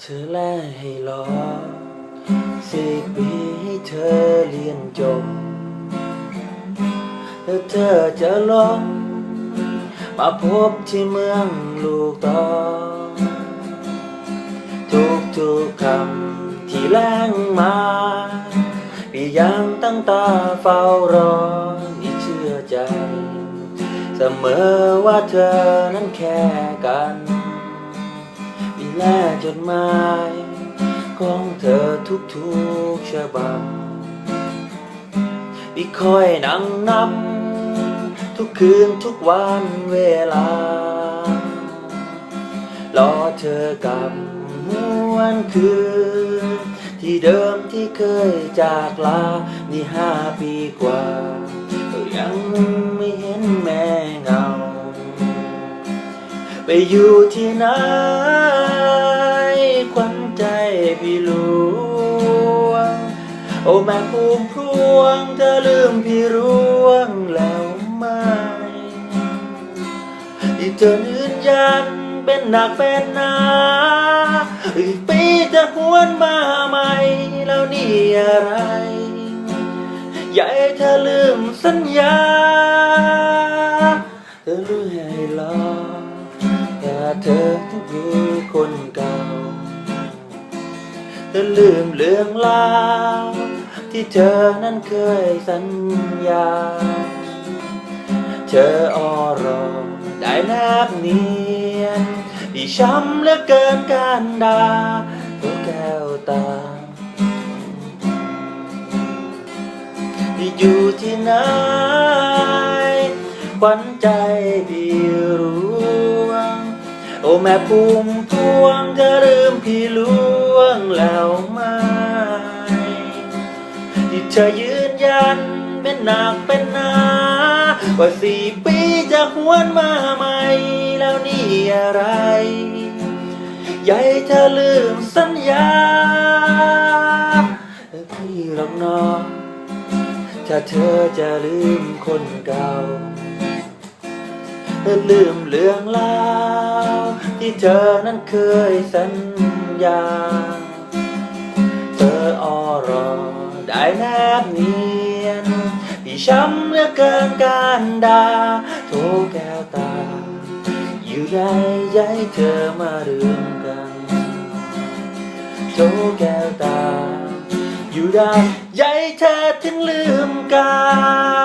เธอแลให้รอสิบปีให้เธอเรียนจบ แล้วเธอจะลองมาพบที่เมืองลูกตอทุกทุกๆคำที่แรงมาพี่ยังตั้งตาเฝ้ารอนี่เชื่อใจ เสมอว่าเธอนั้นแค่กัน และจดหมายของเธอทุกๆฉบับพี่คอยนั่งนับทุกคืนทุกวันเวลา รอเธอกลับหวนคืนที่เดิมที่เคยจากลา นี่ห้าปีกว่า ก็ยังไม่เห็นแม่เงา ไปอยู่ที่ไหน ใจพี่หลวง โอ้แม่ภูมิพวงเธอลืมพี่ร่วงแล้วไหมที่เธอยืนยันเป็นหนักเป็นหนาอีกปีจะหวนมาใหม่แล้วนี่อะไร อย่าให้เธอลืมสัญญา เธอรู้ให้รอแต่เธอต้อคนเก่า เธอลืมเรื่องราวที่เธอนั้นเคยสัญญา เธอออรอได้แนบเนียนที่ช้ำเหลือเกินการด่าตัวแก้วตาที่อยู่ที่ไหนขวัญใจพี่ร่วงโอ้แม่ภูมิพวงเธอลืมพี่ล่ วงแล้วไหมที่เธอยืนยันเป็นหนักเป็นหนาว่าสี่ปีจะหวนมาใหม่แล้วนี่อะไรให้เธอลืมสัญญาพี่หรอกน้องถ้าเธอจะลืมคนเก่าเธอลืมเรื่องราวที่เธอนั้นเคยสัญญา เธอออรอ ได้แนบเนียน พี่ช้ำเหลือเกินการด่าโทแก้วตา อยู่ไรย้ายเธอมาเรื่องกันโทแก้วตา อยู่ได้ย้ายเธอถึงลืมกัน